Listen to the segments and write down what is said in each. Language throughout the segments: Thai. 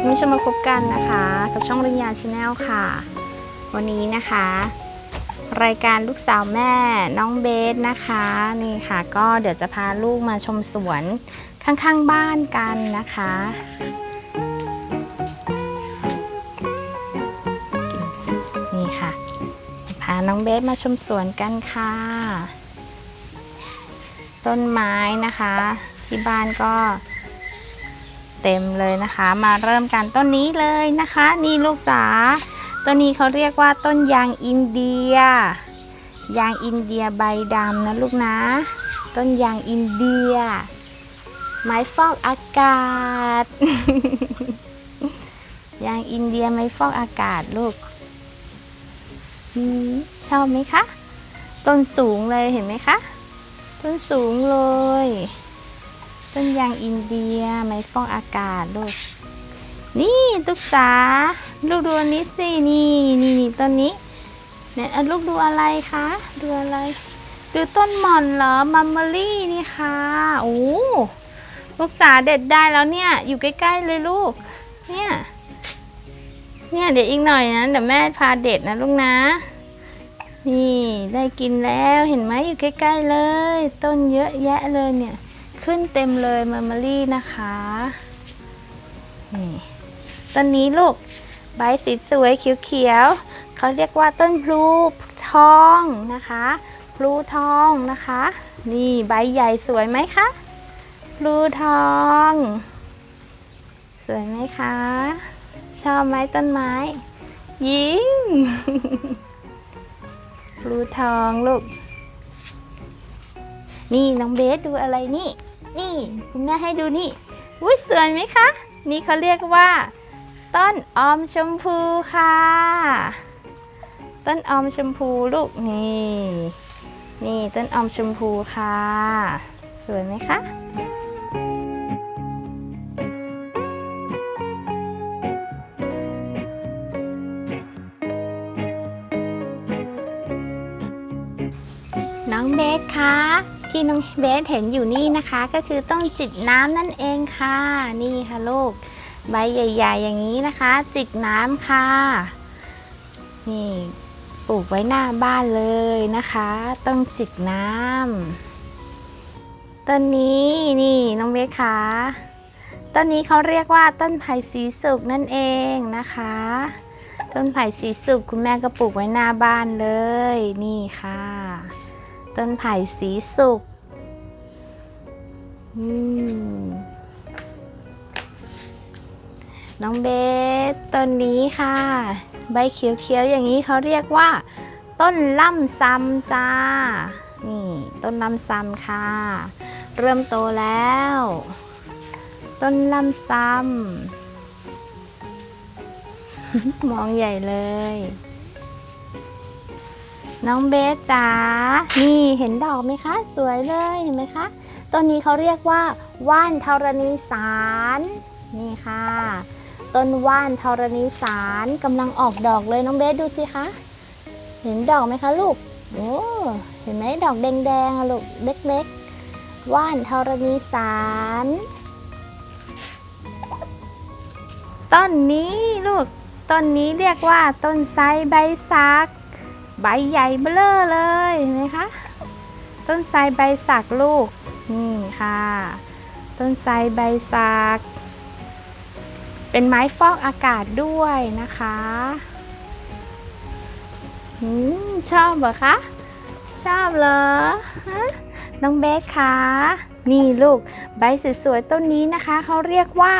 คุณผู้ชมมาพบกันนะคะ กับช่องริญญาชาแนลค่ะ วันนี้นะคะ รายการลูกสาวแม่น้องเบสนะคะนี่ค่ะก็เดี๋ยวจะพาลูกมาชมสวนข้างๆบ้านกันนะคะนี่ค่ะพาน้องเบสมาชมสวนกันค่ะ ต้นไม้นะคะ ที่บ้านก็ เต็มเลยนะคะ มาเริ่มกันต้นนี้เลยนะคะ นี่ลูกจ๋าต้นนี้เขาเรียกว่าต้นยางอินเดีย ยางอินเดียใบดำนะลูกนะ ต้นยางอินเดีย ไม้ฟอกอากาศ ยางอินเดียไม้ฟอกอากาศลูกชอบไหมคะ ต้นสูงเลยเห็นไหมคะ ต้นสูงเลย ต้นยางอินเดียไม้ฟอกอากาศลูก นี่ตุ๊กจ๋าลูกดูอันนี้สินี่นี่นี่ต้นนี้เนี่ยลูกดูอะไรคะดูอะไร ดูต้นหม่อนเหรอมัมเมอรี่นี่ค่ะโอ้ลูกสาเด็ดได้แล้วเนี่ย อยู่ใกล้ๆเลยลูก เนี่ย เนี่ยเดี๋ยวอีกหน่อยนะเดี๋ยวแม่พาเด็ดนะลูกนะนี่ได้กินแล้วเห็นไหมอยู่ใกล้ๆเลย ต้นเยอะแยะเลยเนี่ย ขึ้นเต็มเลยมัมเมรี่นะคะนี่ต้นนี้ลูกใบสีสวยเขียวๆเขาเรียกว่าต้นพลูทองนะคะพลูทองนะคะ นี่ใบใหญ่สวยไหมคะพลูทอง สวยไหมคะ ชอบไหมต้นไม้ ยิ้มพลูทองลูกนี่น้องเบสดูอะไรนี่ นี่คุณแม่ให้ดูนี่อุ้ยสวยไหมคะ นี่เขาเรียกว่า ต้นออมชมพูค่ะ ต้นออมชมพูลูกนี่ นี่ต้นออมชมพูค่ะ สวยไหมคะน้องเบสคะ ที่น้องเบสเห็นอยู่นี่นะคะ ก็คือต้นจิกน้ำนั่นเองค่ะ นี่ค่ะลูก ใบใหญ่ ๆ อย่างนี้นะคะ จิกน้ำค่ะ นี่ปลูกไว้หน้าบ้านเลยนะคะ ต้นจิกน้ำต้นนี้นี่น้องเบสคะต้นนี้เขาเรียกว่าต้นไผ่สีสุกนั่นเองนะคะ ต้นไผ่สีสุกคุณแม่ก็ปลูกไว้หน้าบ้านเลย นี่ค่ะ ต้นไผ่สีสุกน้องเบสต้นนี้ค่ะ ใบเขียวๆอย่างนี้เขาเรียกว่า ต้นล่ำซำจ้า นี่ต้นล่ำซำค่ะ เริ่มโตแล้ว ต้นล่ำซำมองใหญ่เลย น้องเบสจ๋า นี่เห็นดอกไหมคะ สวยเลยเห็นไหมคะต้นนี้เขาเรียกว่าว่านธรณีสารนี่ค่ะ ต้นว่านธรณีสารกำลังออกดอกเลยน้องเบสดูสิคะ เห็นดอกไหมคะลูก โอ้ เห็นไหมดอกแดงๆลูกเล็กๆ ว่านธรณีสารต้นนี้ลูก ต้นนี้เรียกว่าต้นไทรใบสัก ใบใหญ่เบ้อเลยเห็นไหมคะ ต้นไทรใบสักลูก นี่ค่ะ ต้นไทรใบสัก เป็นไม้ฟอกอากาศด้วยนะคะอืมชอบเหรอคะ ชอบเหรอฮะน้องเบสคะ นี่ลูกใบสวยๆต้นนี้นะคะ เขาเรียกว่า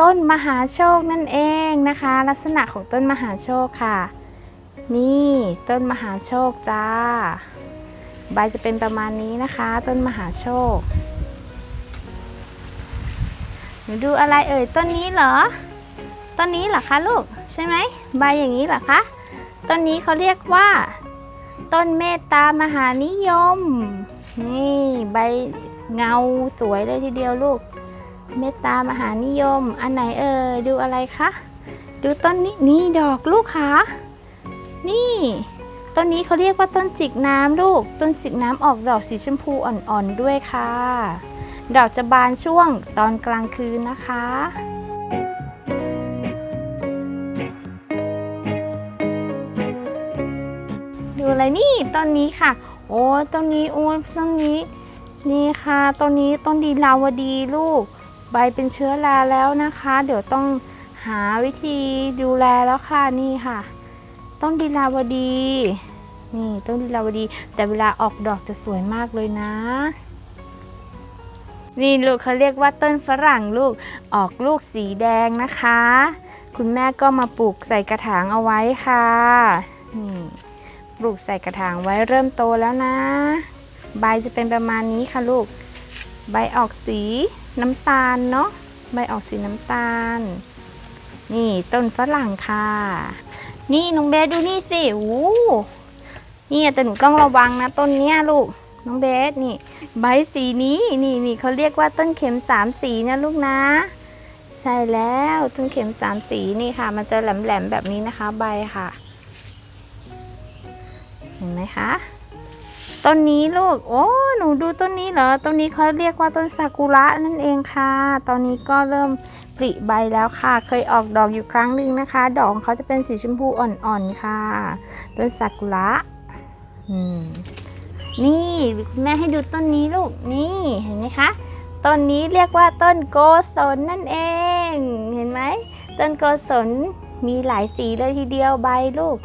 ต้นมหาโชคนั่นเองนะคะ ลักษณะของต้นมหาโชคค่ะ นี่ต้นมหาโชคจ้า ใบจะเป็นประมาณนี้นะคะ ต้นมหาโชค หนูดูอะไรเอ่ยต้นนี้เหรอ ต้นนี้เหรอคะลูกใช่ไหมใบอย่างนี้เหรอคะต้นนี้เขาเรียกว่า ต้นเมตตามหานิยม นี่ใบเงาสวยเลยทีเดียวลูก เมตตามหานิยม อันไหนเอ่ยดูอะไรคะดูต้นนี้นี่ดอกลูกค่ะ นี่ ต้นนี้เขาเรียกว่าต้นจิกน้ำลูก ต้นจิกน้ำออกดอกสีชมพูอ่อนๆด้วยค่ะ ดอกจะบานช่วงตอนกลางคืนนะคะดูอะไรนี่ต้นนี้ค่ะ โอ้ต้นนี้โอ้ต้นนี้ นี่ค่ะต้นนี้ต้นดีลาวดีลูก ใบเป็นเชื้อราแล้วนะคะ เดี๋ยวต้องหาวิธีดูแลแล้วค่ะนี่ค่ะ ต้นดีลาวดี นี่ต้นดีลาวดี แต่เวลาออกดอกจะสวยมากเลยนะ นี่ลูกเขาเรียกว่าต้นฝรั่งลูกออกลูกสีแดงนะคะ คุณแม่ก็มาปลูกใส่กระถางเอาไว้ค่ะนี่ปลูกใส่กระถางไว้เริ่มโตแล้วนะ ใบจะเป็นประมาณนี้ค่ะลูก ใบออกสีน้ำตาลเนาะใบออกสีน้ำตาล นี่ต้นฝรั่งค่ะ นี่น้องเบสดูนี่สิโอ้นี่แต่หนูต้องระวังนะต้นเนี้ยลูก น้องเบสนี่ ใบสีนี้นี่นี่เขาเรียกว่าต้นเข็มสามสีนะลูกนะ ใช่แล้วต้นเข็มสามสีนี่ค่ะ มันจะแหลมๆแบบนี้นะคะ ใบค่ะ เห็นไหมคะ ต้นนี้ลูก โอ้ หนูดูต้นนี้เหรอ ต้นนี้เขาเรียกว่าต้นซากุระนั่นเองค่ะ ตอนนี้ก็เริ่มผลิใบแล้วค่ะ เคยออกดอกอยู่ครั้งหนึ่งนะคะ ดอกเขาจะเป็นสีชมพูอ่อนๆค่ะ ต้นซากุระนี่คุณแม่ให้ดูต้นนี้ลูก นี่เห็นไหมคะ ต้นนี้เรียกว่าต้นโกศลนั่นเอง เห็นไหม ต้นโกศลมีหลายสีเลยทีเดียวใบลูก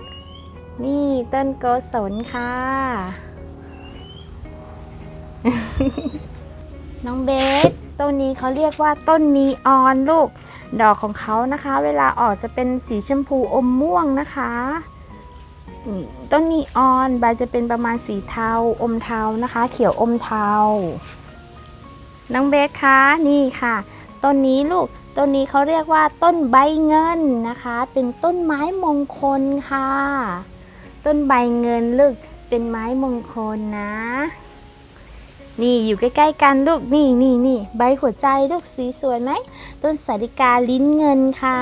นี่ต้นโกศลค่ะ น้องเบสต้นนี้เขาเรียกว่าต้นนีออนลูก ดอกของเขานะคะ เวลาออกจะเป็นสีชมพูอมม่วงนะคะนี่ต้นนีออนใบจะเป็นประมาณสีเทาอมเทานะคะ เขียวอมเทา น้องเบสคะนี่ค่ะ ต้นนี้ลูกต้นนี้เขาเรียกว่าต้นใบเงินนะคะ เป็นต้นไม้มงคลค่ะ ต้นใบเงินลูกเป็นไม้มงคลนะ นี่อยู่ใกล้ๆกันลูกนี่นี่นี่ใบหัวใจลูกสีสวยไหมต้นสาริกาลิ้นเงินค่ะ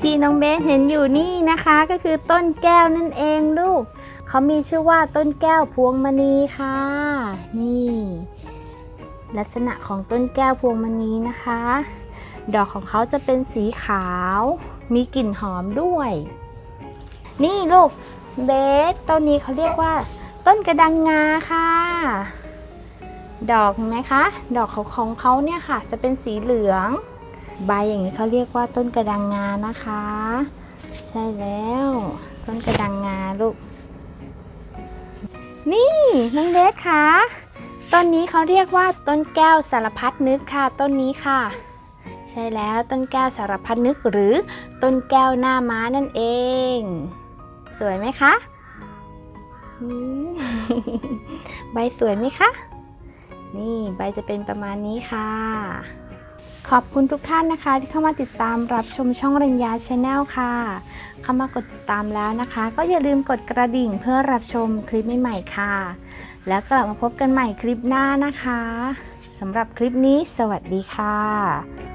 ที่น้องเบสเห็นอยู่นี่นะคะก็คือต้นแก้วนั่นเองลูก เขามีชื่อว่าต้นแก้วพวงมณีค่ะ นี่ ลักษณะของต้นแก้วพวงมณีนะคะ ดอกของเขาจะเป็นสีขาว มีกลิ่นหอมด้วย นี่ลูกเบสต้นนี้เขาเรียกว่า ต้นกระดังงาค่ะ ดอกเห็นไหมคะ ดอกของของเขาเนี่ยค่ะ จะเป็นสีเหลือง ใบอย่างนี้เขาเรียกว่าต้นกระดังงานะคะ ใช่แล้ว ต้นกระดังงาลูก นี่น้องเบสคะต้นนี้เขาเรียกว่าต้นแก้วสารพัดนึกค่ะ ต้นนี้ค่ะใช่แล้วต้นแก้วสารพัดนึกหรือต้นแก้วหน้าม้านั่นเอง สวยไหมคะใบสวยไหมคะ นี่ใบจะเป็นประมาณนี้ค่ะ ขอบคุณทุกท่านนะคะ ที่เข้ามาติดตามรับชมช่องเรัญญาชาแนลค่ะ เข้ามากดติดตามแล้วนะคะ ก็อย่าลืมกดกระดิ่งเพื่อรับชมคลิปใหม่ๆค่ะ แล้วกลับมาพบกันใหม่คลิปหน้านะคะสำหรับคลิปนี้ สวัสดีค่ะ